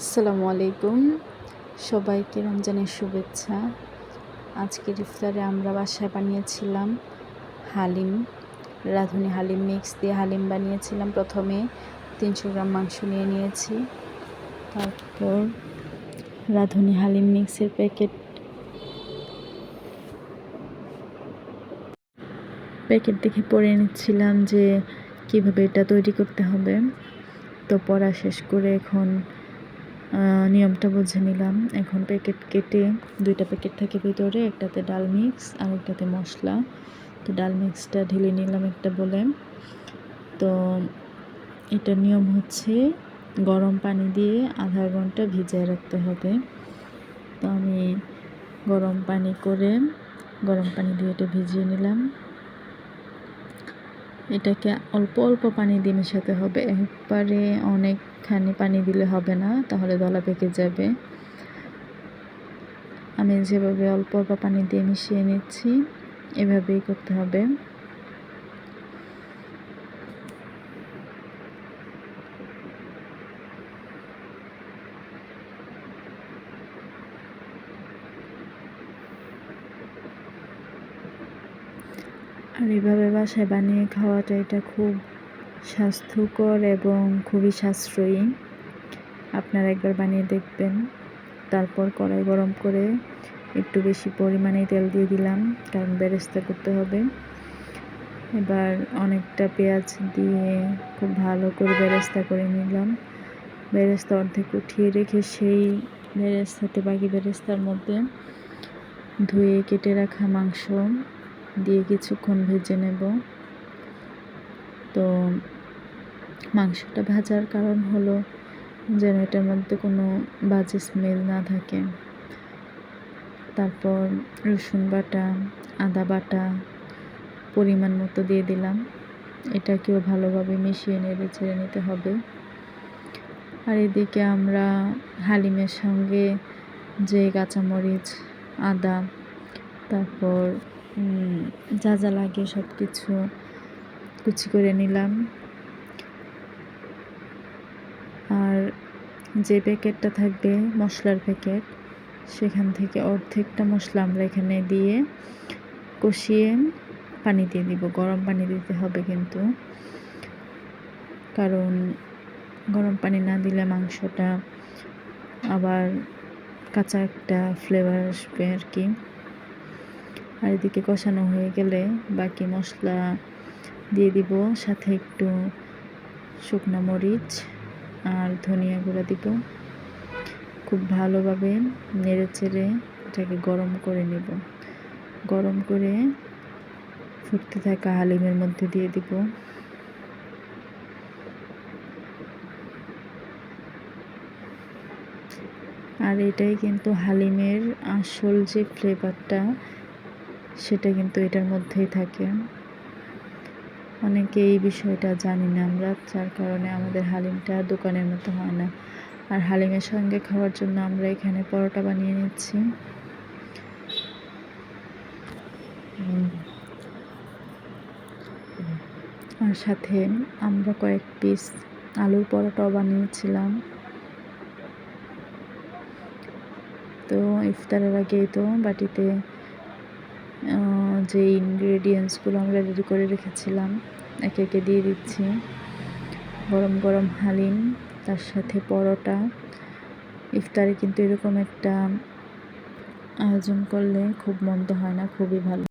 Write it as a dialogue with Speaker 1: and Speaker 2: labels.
Speaker 1: আসসালামু আলাইকুম। সবাইকে রমজানের শুভেচ্ছা। আজকের ইফতারে আমরা বাসায় বানিয়েছিলাম হালিম, রাঁধুনি হালিম মিক্স দিয়ে হালিম বানিয়েছিলাম। প্রথমে তিনশো গ্রাম মাংস নিয়ে নিয়েছি। তারপর রাঁধুনি হালিম মিক্সের প্যাকেট প্যাকেট দেখে পড়ে নিচ্ছিলাম যে কীভাবে এটা তৈরি করতে হবে। তো পড়া শেষ করে এখন নিয়মটা বুঝে নিলাম। এখন প্যাকেট কেটে দুইটা প্যাকেট থাকে ভিতরে, একটাতে ডাল মিক্স আর একটাতে মশলা। তো ডাল মিক্সটা ঢেলে নিলাম একটা বলে। তো এটা নিয়ম হচ্ছে গরম পানি দিয়ে আধা ঘণ্টা ভিজিয়ে রাখতে হবে। তো আমি গরম পানি করে গরম পানি দিয়ে এটা ভিজিয়ে নিলাম। এটাকে অল্প অল্প পানি দিয়ে মেশাতে হবে। একবারে অনেকখানি পানি দিলে হবে না, তাহলে দলা পেকে যাবে। আমি যেভাবে অল্প অল্প পানি দিয়ে মিশিয়ে নিচ্ছি, এভাবেই করতে হবে। আর এভাবে বাসায় বানিয়ে খাওয়াটা এটা খুব স্বাস্থ্যকর এবং খুবই সাশ্রয়ী। আপনারা একবার বানিয়ে দেখবেন। তারপর কড়াই গরম করে একটু বেশি পরিমাণে তেল দিয়ে দিলাম, কারণ বেরেস্তা করতে হবে। এবার অনেকটা পেঁয়াজ দিয়ে খুব ভালো করে বেরেস্তা করে নিলাম। বেরেস্তা অর্ধেক উঠিয়ে রেখে সেই বেরেস্তাতে বাকি বেরেস্তার মধ্যে ধুয়ে কেটে রাখা মাংস দিয়ে কিছুক্ষণ ভেজে নেব। তো মাংসটা ভাজার কারণ হলো যেন এটার মধ্যে কোনো বাজে স্মেল না থাকে। তারপর রসুন বাটা, আদা বাটা পরিমাণ মতো দিয়ে দিলাম। এটাকেও ভালোভাবে মিশিয়ে নেড়ে ছেড়ে নিতে হবে। আর এদিকে আমরা হালিমের সঙ্গে যে কাঁচামরিচ, আদা, তারপর যা যা লাগে সব কিছু কুচি করে নিলাম। আর যে প্যাকেটটা থাকবে, মশলার প্যাকেট, সেখান থেকে অর্ধেকটা মশলা আমরা এখানে দিয়ে কষিয়ে পানি দিয়ে দিব। গরম পানি দিতে হবে কিন্তু। কারণ গরম পানি না দিলে মাংসটা আবার কাঁচা একটা ফ্লেভার আসবে আর কি। আর এদিকে কষানো হয়ে গেলে বাকি মশলা দিয়ে দিব, সাথে একটু শুকনো মরিচ আর ধনিয়া গুঁড়া দিব। খুব ভালোভাবে নেড়ে চেড়ে এটাকে গরম করে নেব। গরম করে ফুটতে থাকা হালিমের মধ্যে দিয়ে দিব। আর এটাই কিন্তু হালিমের আসল যে ফ্লেভারটা সেটা কিন্তু এটার মধ্যেই থাকে। অনেকে এই বিষয়টা জানি না আমরা, যার কারণে আমাদের হালিমটা দোকানের মতো হয় না। আর হালিমের সঙ্গে খাওয়ার জন্য আমরা এখানে পরোটা বানিয়ে নিচ্ছি। আর সাথে আমরা কয়েক পিস আলুর পরোটাও বানিয়েছিলাম। তো ইফতারের আগেই তো বাটিতে যে ইনগ্রেডিয়েন্টসগুলো আমরা রেডি করে রেখেছিলাম, একে একে দিয়ে দিচ্ছি। গরম গরম হালিম, তার সাথে পরোটা। ইফতারে কিন্তু এরকম একটা আয়োজন করলে খুব মন্দ হয় না, খুবই ভালো।